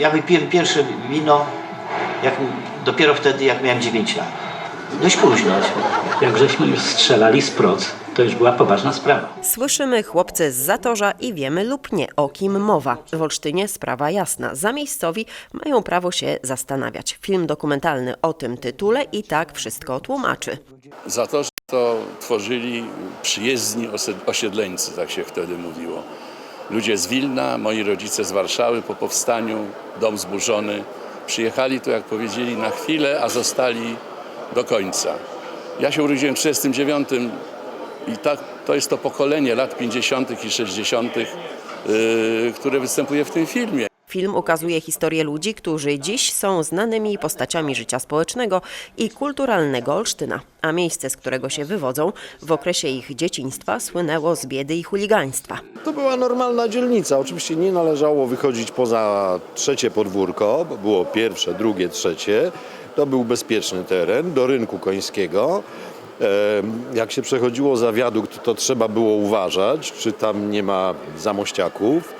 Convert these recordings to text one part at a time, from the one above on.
Ja wypiłem pierwsze wino jak, dopiero wtedy, jak miałem 9 lat. Dość późno. Jak żeśmy już strzelali z proc, to już była poważna sprawa. Słyszymy chłopcy z Zatorza i wiemy lub nie o kim mowa. W Olsztynie sprawa jasna. Zamiejscowi mają prawo się zastanawiać. Film dokumentalny o tym tytule i tak wszystko tłumaczy. Za to, że to tworzyli przyjezdni osiedleńcy, tak się wtedy mówiło. Ludzie z Wilna, moi rodzice z Warszawy po powstaniu, dom zburzony. Przyjechali tu, jak powiedzieli, na chwilę, a zostali do końca. Ja się urodziłem w 1939 i tak, to jest to pokolenie lat 50. i 60., yy, które występuje w tym filmie. Film ukazuje historię ludzi, którzy dziś są znanymi postaciami życia społecznego i kulturalnego Olsztyna, a miejsce, z którego się wywodzą, w okresie ich dzieciństwa słynęło z biedy i chuligaństwa. To była normalna dzielnica. Oczywiście nie należało wychodzić poza trzecie podwórko, bo było pierwsze, drugie, trzecie. To był bezpieczny teren do rynku końskiego. Jak się przechodziło za wiadukt, to trzeba było uważać, czy tam nie ma zamościaków.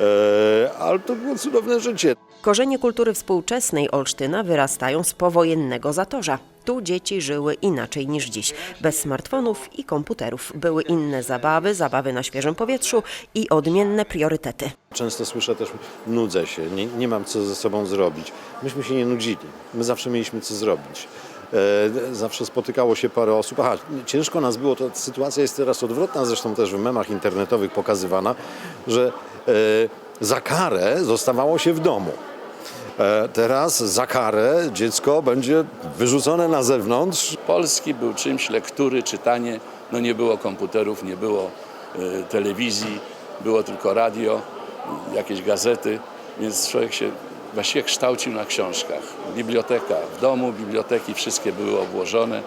E, Ale to było cudowne życie. Korzenie kultury współczesnej Olsztyna wyrastają z powojennego Zatorza. Tu dzieci żyły inaczej niż dziś. Bez smartfonów i komputerów. Były inne zabawy, zabawy na świeżym powietrzu i odmienne priorytety. Często słyszę też, nudzę się, nie, nie mam co ze sobą zrobić. Myśmy się nie nudzili, my zawsze mieliśmy co zrobić. E, zawsze spotykało się parę osób. Aha, ciężko nas było, to sytuacja jest teraz odwrotna, zresztą też w memach internetowych pokazywana, że za karę zostawało się w domu. E, teraz za karę dziecko będzie wyrzucone na zewnątrz, Polski był czymś, lektury, czytanie, no nie było komputerów, nie było y, telewizji, było tylko radio, jakieś gazety, więc człowiek się właściwie kształcił na książkach. Biblioteka w domu, biblioteki wszystkie były obłożone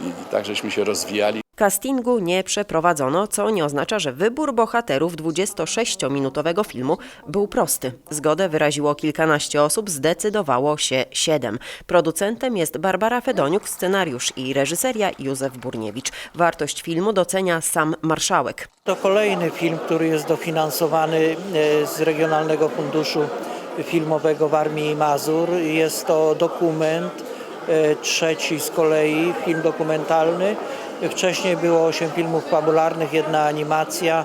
i tak żeśmy się rozwijali. Castingu nie przeprowadzono, co nie oznacza, że wybór bohaterów 26-minutowego filmu był prosty. Zgodę wyraziło kilkanaście osób, zdecydowało się siedem. Producentem jest Barbara Fedoniuk, scenariusz i reżyseria Józef Burniewicz. Wartość filmu docenia sam marszałek. To kolejny film, który jest dofinansowany e, z Regionalnego Funduszu Filmowego w Armii Mazur. Jest to dokument, e, trzeci z kolei, film dokumentalny. Wcześniej było osiem filmów fabularnych, jedna animacja.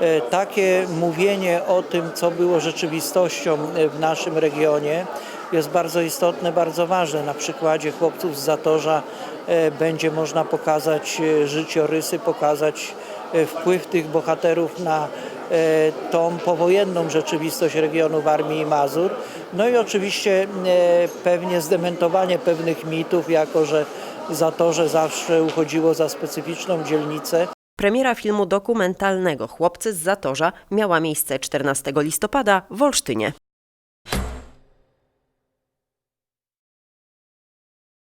E, Takie mówienie o tym, co było rzeczywistością e, w naszym regionie jest bardzo istotne, bardzo ważne. Na przykładzie chłopców z Zatorza e, będzie można pokazać życiorysy, pokazać wpływ tych bohaterów na tą powojenną rzeczywistość regionu Warmii i Mazur. No i oczywiście pewnie zdementowanie pewnych mitów, jako że Zatorze zawsze uchodziło za specyficzną dzielnicę. Premiera filmu dokumentalnego Chłopcy z Zatorza miała miejsce 14 listopada w Olsztynie.